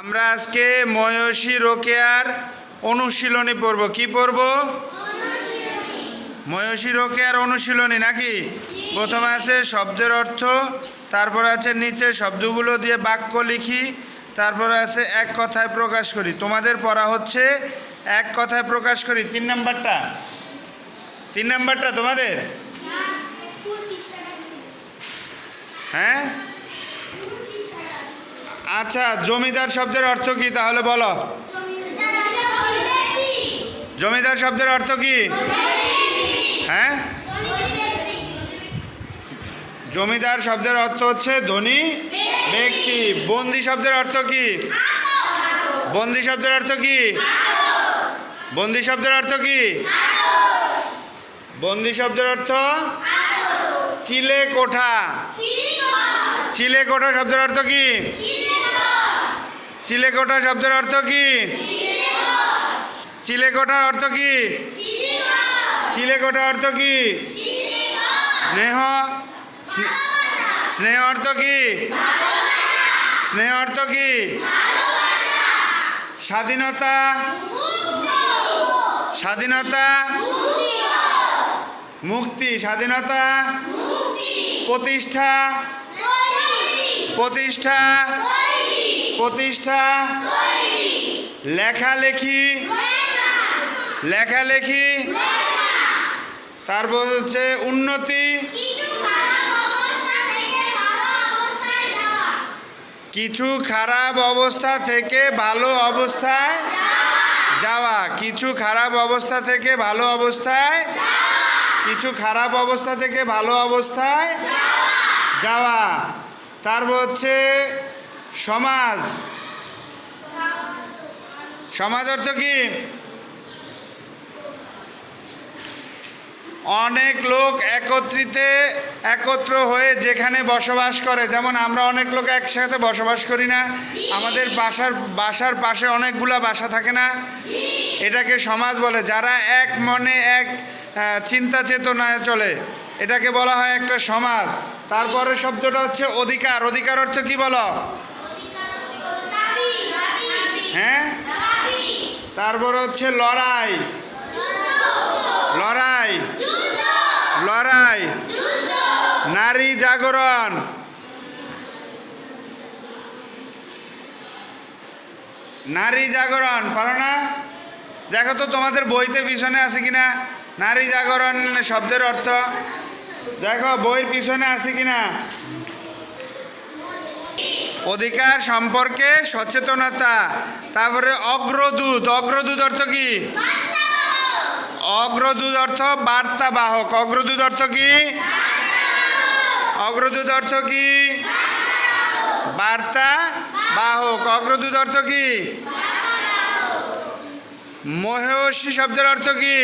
আমরা আজকে ময়সী রোকেয়ার অনুশীলনী পড়ব। কি পড়ব? ময়সী রোকেয়ার অনুশীলনী নাকি? প্রথমে আছে শব্দের অর্থ তারপর আছে নিচে শব্দগুলো দিয়ে বাক্য লিখি তারপর আছে এক কথায় প্রকাশ করি। তোমাদের পড়া হচ্ছে এক কথায় প্রকাশ করি। তিন নাম্বারটা? তিন নাম্বারটা তোমাদের? হ্যাঁ? আচ্ছা জমিদার শব্দের অর্থ কি? তাহলে বলো। জমিদার শব্দের অর্থ কি? হ্যাঁ? জমিদার শব্দের অর্থ হচ্ছে ধনী ব্যক্তি। বন্দি শব্দের অর্থ কি? বন্দি শব্দের অর্থ কি? বন্দি শব্দের অর্থ কি? বন্দি শব্দের অর্থ চিলে কোঠা চিলে কোঠা শব্দের অর্থ কি? চিলে কোঠা শব্দের অর্থ কি? চিলে কোঠার অর্থ কি? চিলে কোঠা অর্থ কি? স্নেহ? স্নেহ অর্থ কি? স্নেহ অর্থ কি? স্বাধীনতা? স্বাধীনতা? মুক্তি, স্বাধীনতা? প্রতিষ্ঠা? প্রতিষ্ঠা? প্রতিষ্ঠা লেখালেখি। লেখালেখি। তারপর হচ্ছে উন্নতি। কিছু খারাপ অবস্থা থেকে ভালো অবস্থায় যাওয়া। কিছু খারাপ অবস্থা থেকে ভালো অবস্থায় কিছু খারাপ অবস্থা থেকে ভালো অবস্থায় যাওয়া। তারপর হচ্ছে সমাজ। সমাজ অর্থ কি? অনেক লোক একত্রিত একত্র হয়ে যেখানে বসবাস করে, যেমন আমরা অনেক লোক একসাথে বসবাস করি না, আমাদের বাসার বাসার পাশে অনেকগুলা বাসা থাকে না। এটাকে সমাজ বলে, যারা এক মনে এক চিন্তা চেতনায় চলে, এটাকে বলা হয় একটা সমাজ। তারপরে শব্দটা হচ্ছে অধিকার। অধিকার অর্থ কি বলো? হ্যাঁ? তারপর হচ্ছে লড়াই। লড়াই। লড়াই। নারী জাগরণ। নারী জাগরণ, পারো না? দেখো তো তোমাদের বইতে পিছনে আছে কিনা? নারী জাগরণ শব্দের অর্থ? দেখো, বইয়ের পিছনে আছে কিনা? অধিকার সম্পর্কে সচেতনতা। তারপরে অগ্রদূত অগ্রদূত অর্থ কি? অগ্রদূত অর্থ বার্তা বাহক অগ্রদূত অর্থ কি? অগ্রদূত অর্থ কি? বার্তা বাহক অগ্রদূত অর্থ কি? মহেয়সী শব্দের অর্থ কি?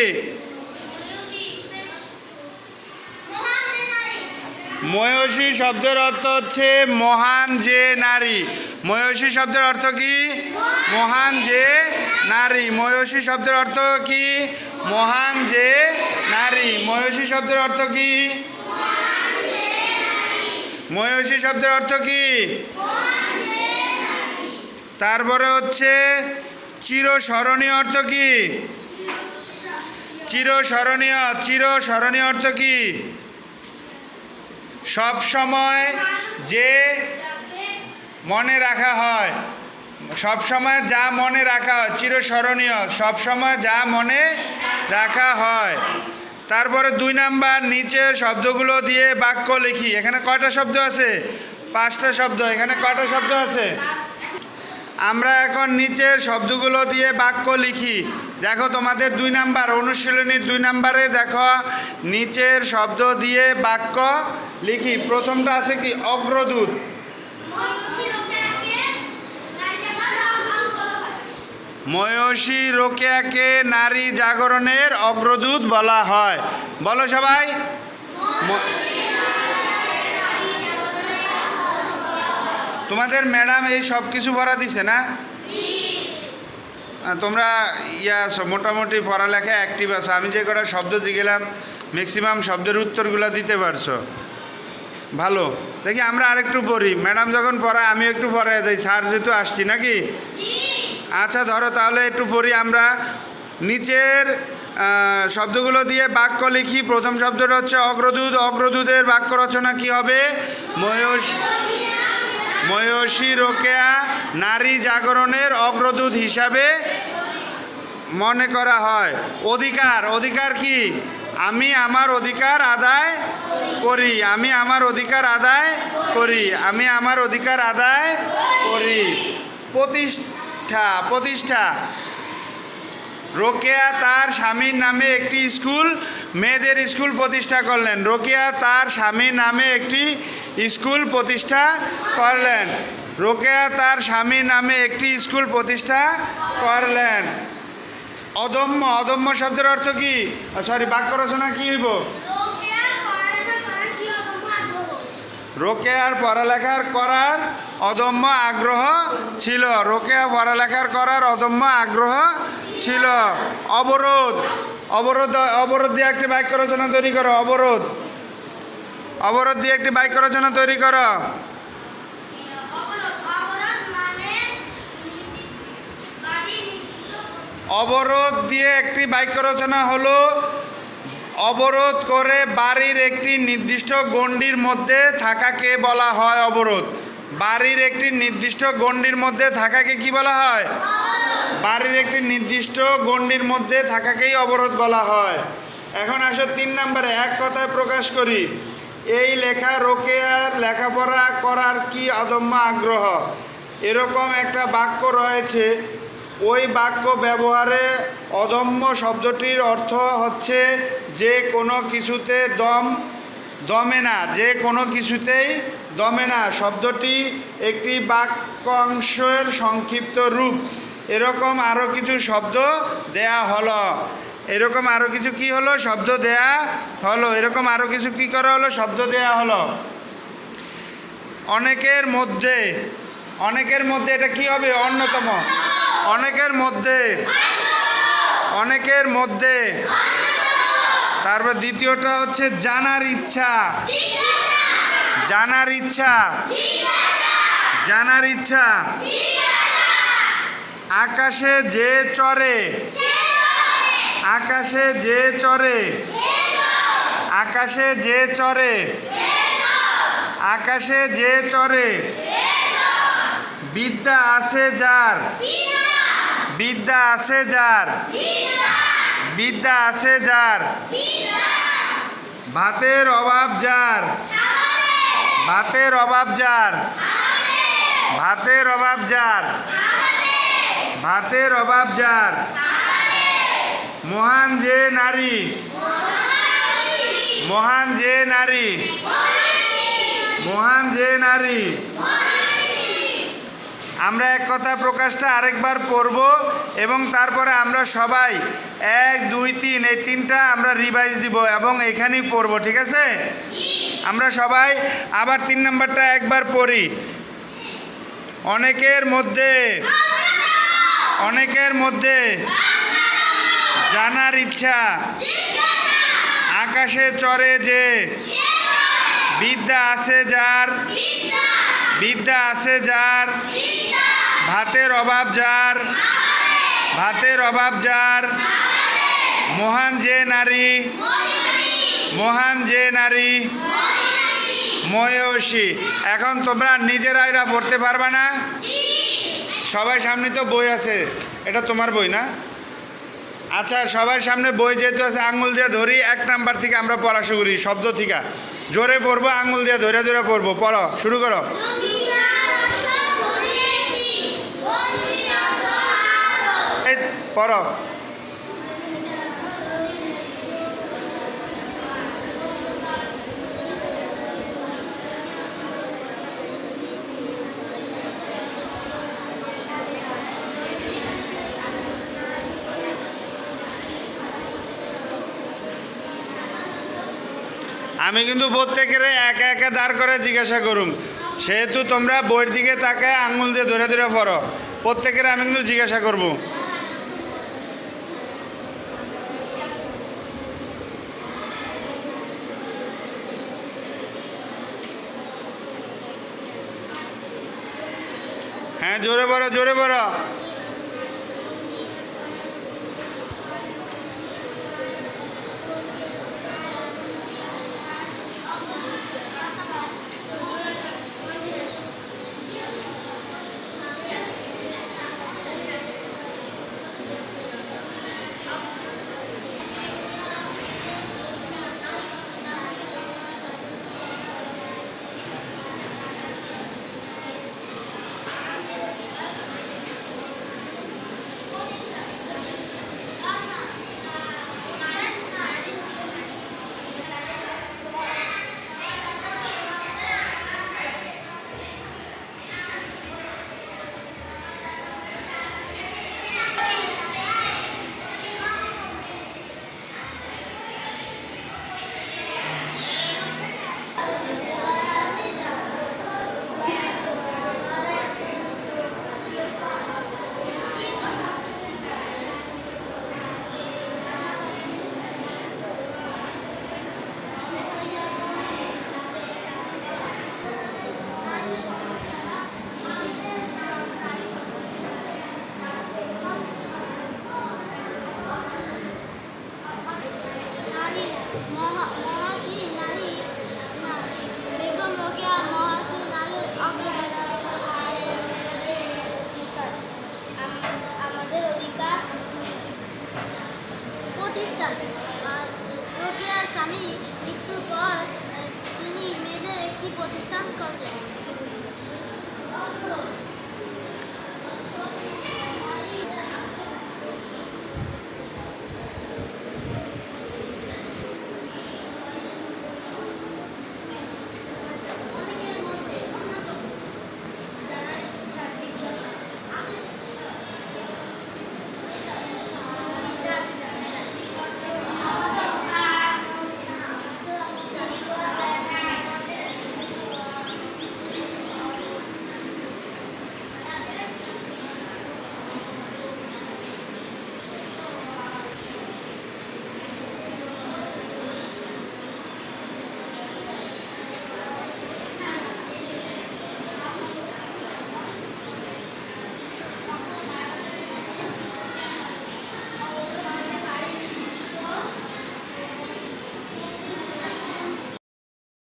ময়সী শব্দের অর্থ হচ্ছে মহান যে নারী। ময়সী শব্দের অর্থ কি? মহান যে নারী। ময়সী শব্দের অর্থ কি? মহান যে নারী। ময়সী শব্দের অর্থ কি? ময়সী শব্দের অর্থ কি? তারপরে হচ্ছে চিরস্মরণীয় অর্থ কি? চিরস্মরণীয়। চিরস্মরণীয় অর্থ কি? সব সময় যে মনে রাখা হয়। সব সময় যা মনে রাখা হয়, চিরস্মরণীয়। সব সময় যা মনে রাখা হয়। তারপরে দুই নাম্বার নিচের শব্দগুলো দিয়ে বাক্য লিখি। এখানে কয়টা শব্দ আছে? পাঁচটা শব্দ। এখানে কয়টা শব্দ আছে? আমরা এখন নিচের শব্দগুলো দিয়ে বাক্য লিখি। দেখো তোমাদের দুই নাম্বার, অনুশীলনীর দুই নাম্বারে দেখো, নিচের শব্দ দিয়ে বাক্য লিখি। প্রথমটা আছে কি? অগ্রদূত। ময়সী রোকেয়াকে নারী জাগরণের অগ্রদূত বলা হয়। বলো সবাই। তোমাদের ম্যাডাম এই সব কিছু ভরা দিছে না? তোমরা ইয়া মোটামুটি পড়ালেখা অ্যাক্টিভ আছো। আমি যে কটা শব্দ গেলাম ম্যাক্সিমাম শব্দের উত্তরগুলো দিতে পারছ। ভালো। দেখি আমরা আরেকটু পড়ি। ম্যাডাম যখন পড়ায় আমি একটু পড়ায় যাই। স্যার যেহেতু আসছি নাকি? আচ্ছা ধরো তাহলে একটু পড়ি আমরা। নিচের শব্দগুলো দিয়ে বাক্য লিখি। প্রথম শব্দটা হচ্ছে অগ্রদূত। অগ্রদূতের বাক্য রচনা কি হবে? ময়ূষ ময়ূষী রোকেয়া, নারী জাগরণের অগ্রদূত হিসাবে মনে করা হয়। অধিকার অধিকার কি? আমি আমার অধিকার আদায় করি। আমি আমার অধিকার আদায় করি। আমি আমার অধিকার আদায় করি। প্রতিষ্ঠা প্রতিষ্ঠা রোকেয়া তার স্বামীর নামে একটি স্কুল মেয়েদের স্কুল প্রতিষ্ঠা করলেন। রোকেয়া তার স্বামীর নামে একটি স্কুল প্রতিষ্ঠা করলেন। রোকেয়া তার স্বামীর নামে একটি স্কুল প্রতিষ্ঠা করলেন। অদম্য অদম্য শব্দের অর্থ কি? সরি বাক্য রচনা কি হইব? রোকেয়ার পড়ালেখার করার অদম্য আগ্রহ ছিল। রোকেয়া পড়ালেখার করার অদম্য আগ্রহ ছিল। অবরোধ। অবরোধ অবরোধ দিয়ে একটি বাক্য রচনা তৈরি করো অবরোধ। অবরোধ দিয়ে একটি বাক্য রচনা তৈরি করো। অবরোধ দিয়ে একটি বাক্য রচনা হলো অবরোধ করে বাড়ির একটি নির্দিষ্ট গণ্ডির মধ্যে থাকাকে বলা হয় অবরোধ। বাড়ির একটি নির্দিষ্ট গণ্ডির মধ্যে থাকাকে কি বলা হয়? বাড়ির একটি নির্দিষ্ট গণ্ডির মধ্যে থাকাকেই অবরোধ বলা হয়। এখন আসো তিন নম্বরে, এক কথায় প্রকাশ করি। এই লেখা রোকেয়ার লেখাপড়া করার কি অদম্য আগ্রহ? এরকম একটা বাক্য রয়েছে। ওই বাক্য ব্যবহারে অদম্য শব্দটির অর্থ হচ্ছে যে কোনো কিছুতে দম, দমে না, যে কোনো কিছুতেই দমে না, শব্দটি একটি বাক্যাংশের সংক্ষিপ্ত রূপ। এরকম আরও কিছু শব্দ দেয়া হলো। এরকম আরও কিছু কি হলো? শব্দ দেয়া হলো। এরকম আরও কিছু কি করা হলো? শব্দ দেয়া হলো। অনেকের মধ্যে অনেকের মধ্যে এটা কি হবে? অন্যতম। অনেকের মধ্যে অনেকের মধ্যে। তারপর দ্বিতীয়টা হচ্ছে জানার ইচ্ছা। জানার ইচ্ছা। জানার ইচ্ছা। আকাশে যে চড়ে। আকাশে যে চড়ে। আকাশে যে চড়ে। আকাশে যে চড়ে। বিদ্যা আছে যার। বিদ্যা আছে যার। বিদ্যা আছে যার। ভাতের অভাব যার। ভাতের অভাব যার। ভাতের অভাব যার। ভাতের অভাব যার। মহান যে নারী। মহান যে নারী। মহান যে নারী। আমরা এক কথা প্রকাশটা আরেকবার পড়ব এবং তারপরে আমরা সবাই এক, দুই, তিন, এই তিনটা আমরা রিভাইজ দিব এবং এখানেই পড়ব, ঠিক আছে? আমরা সবাই আবার তিন নম্বরটা একবার পড়ি। অনেকের মধ্যে অনেকের মধ্যে জানার ইচ্ছা, আকাশে চড়ে যে বিদ্যা আছে যার বিদ্যা আছে যার, ভাতের অভাব যার, ভাতের অভাব যার, মহান যে নারী, মহান যে নারী ময়সী এখন তোমরা নিজেরা এরা পড়তে পারবা না? সবাই সামনে তো বই আছে, এটা তোমার বই না? আচ্ছা সবার সামনে বই যেহেতু আছে, আঙুল দিয়ে ধরি, এক নাম্বার থেকে আমরা পড়া শুরু করি, শব্দ থেকে। জোরে পড়ব, আঙুল দিয়ে ধরে ধরে পড়ব, পড়ো, শুরু করো। এই আমি কিন্তু প্রত্যেকের একা একা দাঁড় করে জিজ্ঞাসা করুম। সেহেতু তোমরা বইয়ের দিকে তাকায় আঙুল দিয়ে ধরে ধরে পড়ো। প্রত্যেকের আমি কিন্তু জিজ্ঞাসা করব। হ্যাঁ জোরে বড়া জোরে বড়া